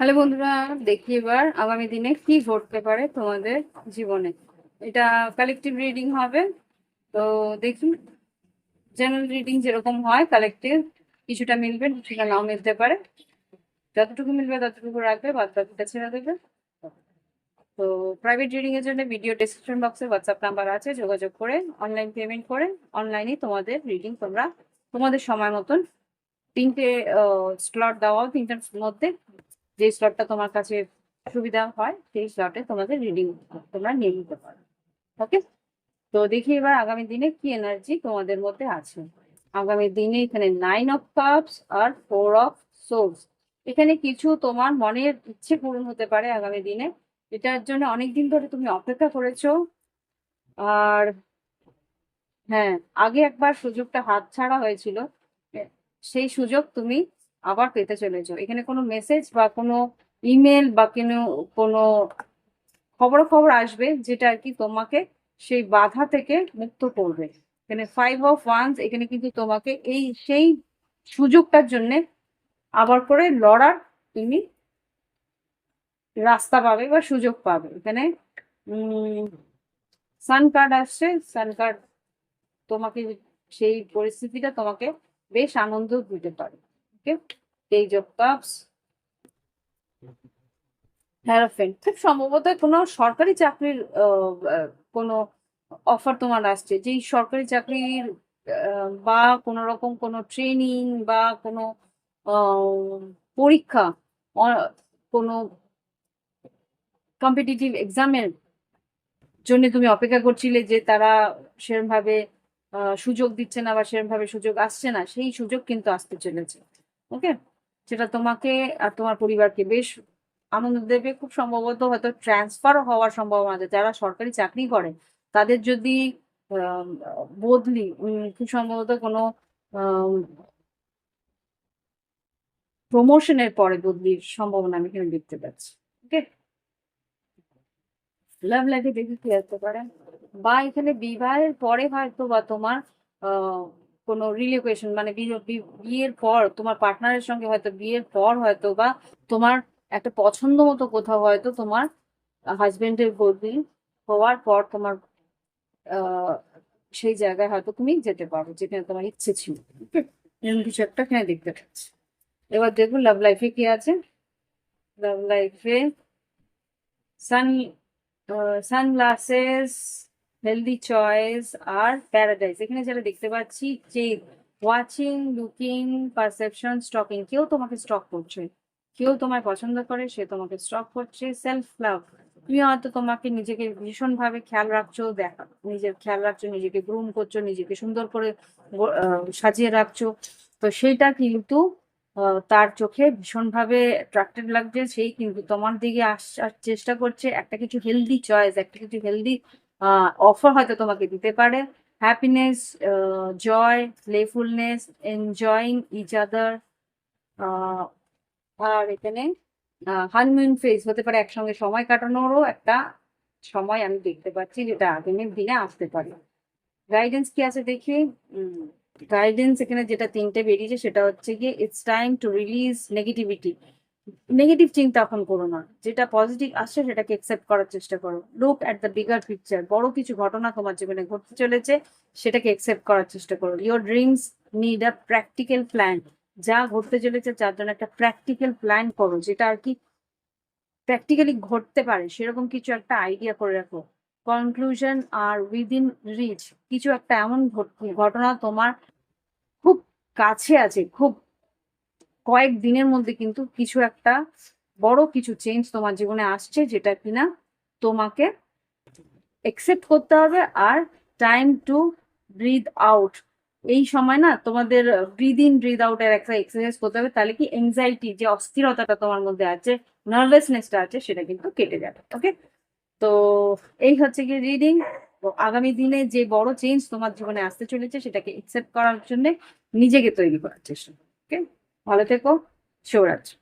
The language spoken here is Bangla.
হ্যালো বন্ধুরা, দেখি এবার আগামী দিনে কি ঘটতে পারে তোমাদের জীবনে। এটা কালেকটিভ রিডিং হবে, তো দেখি। জেনারেল রিডিং যেরকম হয় কালেকটিভ কিছুটা মিলবে, কিছুটা নাও মিলতে পারে। যতটুকু মিলবে ততটুকু রাখবে বাদ বাকিটা ছেড়ে দেবে। তো প্রাইভেট রিডিং এর জন্য ভিডিও ডেসক্রিপশন বক্সে হোয়াটসঅ্যাপ নাম্বার আছে, যোগাযোগ করে অনলাইন পেমেন্ট করে অনলাইনে তোমাদের রিডিং তোমরা তোমাদের সময় মতন তিনটে স্লট দেওয়া, তিনটার মধ্যে যে স্লটটা তোমার কাছে সুবিধা হয়, সেই স্লটে তোমাদের রিডিং তোমরা নিয়ে নিতে পারো। ওকে তো দেখি এবার আগামী দিনে কি এনার্জি তোমাদের মধ্যে আছে। আগামী দিনে এখানে নাইন অফ কাপস আর ফোর অফ সোলস এখানে কিছু তোমার মনের ইচ্ছে পূরণ হতে পারে আগামী দিনে। এটার জন্য অনেক দিন ধরে তুমি অপেক্ষা করেছ। আর হ্যাঁ আগে একবার সুযোগটা হাতছাড়া হয়েছিল। সেই সুযোগ তুমি আবার পেতে চলেছো। এখানে কোনো মেসেজ বা কোনো ইমেল বা কোনো কোনো খবর খবর আসবে যেটা আর কি তোমাকে সেই বাধা থেকে মুক্ত করবে। এখানে ফাইভ অফ ওয়ান্স এখানে কিন্তু তোমাকে এই সেই সুযোগটার জন্য আবার করে লড়ার তুমি রাস্তা পাবে বা সুযোগ পাবে। এখানে সান কার্ড আসছে সান কার্ড তোমাকে সেই পরিস্থিতিটা তোমাকে বেশ আনন্দ দিতে পারে। Okay page of cups hierophant খুব সম্ভবত কোনো সরকারি চাকরির কোনো অফার তোমার আসছে যেই সরকারি চাকরির বা কোনো রকম কোনো ট্রেনিং বা কোনো পরীক্ষা কোনো কম্পিটিটিভ এক্সামের জন্য তুমি অপেক্ষা করছিলে যে তারা সেরকম ভাবে আহ, সুযোগ দিচ্ছে না বা সেরকম ভাবে সুযোগ আসছে না সেই সুযোগ কিন্তু আসতে চলেছে। ওকে সেটা তোমাকে আর তোমার পরিবারকে বেশ আনন্দ দেবে। খুব সম্ভবত হয়তো ট্রান্সফার হওয়ার সম্ভাবনা আছে। যারা সরকারি চাকরি করে তাদের যদি বদলি খুব সম্ভবত কোনো প্রমোশনের পরে বদলির সম্ভাবনা আমি এখানে দেখতে পাচ্ছি। ওকে লাভ লাইফে দেখে কি আসতে পারে? বা এখানে বিবাহের পরে হয়তো বা তোমার আহ, কোনো রিলেশন মানে বিয়ের পর তোমার পার্টনারের সঙ্গে হয়তো, বিয়ের পর হয়তো বা তোমার একটা পছন্দ মতো কোথাও হয়তো তোমার হাজবেন্ডের বদলি হওয়ার পর তোমার সেই জায়গায় হয়তো তুমি যেতে পারো, যেখানে তোমার ইচ্ছে ছিল? এরকম কিছু একটা এখানে দেখতে পাচ্ছি এবার দেখুন লাভ লাইফে কি আছে লাভ লাইফে সান সানগ্লাসেস হেলদি চয়েস আর প্যারাডাইস এখানে যেটা দেখতে পাচ্ছি যে ওয়াচিং লুকিং পারসেপশন স্টকিং কেউ তোমাকে স্টক করছে। কেউ তোমায় পছন্দ করে, সে তোমাকে স্টক করছে। সেলফ লাভ তুমি হয়তো তোমাকে নিজেকে ভীষণভাবে খেয়াল রাখছো, দেখা, নিজের খেয়াল রাখছো, নিজেকে গ্রুম করছ, নিজেকে সুন্দর করে সাজিয়ে রাখছো। তো সেইটা কিন্তু তার চোখে ভীষণভাবে অ্যাট্রাক্টেড লাগছে। সেই কিন্তু তোমার দিকে আসার চেষ্টা করছে। একটা কিছু হেলদি চয়েস একটা কিছু হেলদি অফার হয়তো তোমাকে দিতে পারে। Happiness joy playfulness enjoying each other আর এখানে হানমুন ফেজ হতে পারে একসঙ্গে সময় কাটানোরও একটা সময় আমি দেখতে পাচ্ছি যেটা আগামীর দিনে আসতে পারে। গাইডেন্স কি আছে দেখি? গাইডেন্স এখানে যেটা তিনটে বেরিয়েছে সেটা হচ্ছে গিয়ে it's time to release negativity negative চিন্তা এখন করো না। যেটা পজিটিভ আসছে সেটাকে একসেপ্ট করার চেষ্টা করো। Look at the bigger picture বড় কিছু ঘটনা তোমার জীবনে ঘটতে চলেছে, সেটাকে একসেপ্ট করার চেষ্টা করো। Your dreams need a practical plan যা ঘটতে চলেছে যার জন্য একটা প্র্যাকটিক্যাল প্ল্যান করো, যেটা আর কি প্র্যাকটিক্যালি ঘটতে পারে। সেরকম কিছু একটা আইডিয়া করে রাখো। কনক্লুশন আর উইদিন রিচ কিছু একটা এমন ঘট- ঘটনা তোমার খুব কাছে আছে, খুব কয়েক দিনের মধ্যে কিন্তু কিছু একটা বড় কিছু চেঞ্জ তোমার জীবনে আসছে যেটা কিনা তোমাকে একসেপ্ট করতে হবে আর টাইম টু ব্রিথ আউট এই সময় না তোমাদের ব্রিদ ইন ব্রিদ আউট এর একটা এক্সারসাইজ করতে হবে, তাহলে কি এংজাইটি যে অস্থিরতাটা তোমার মধ্যে আছে নার্ভাসনেসটা আছে, সেটা কিন্তু কেটে যাবে ওকে তো এই হচ্ছে কি রিডিং আগামী দিনে যে বড় চেঞ্জ তোমার জীবনে আসতে চলেছে, সেটাকে একসেপ্ট করার জন্য নিজেকে তৈরি করার চেষ্টা ভালো থেকো শিবরাত্রি।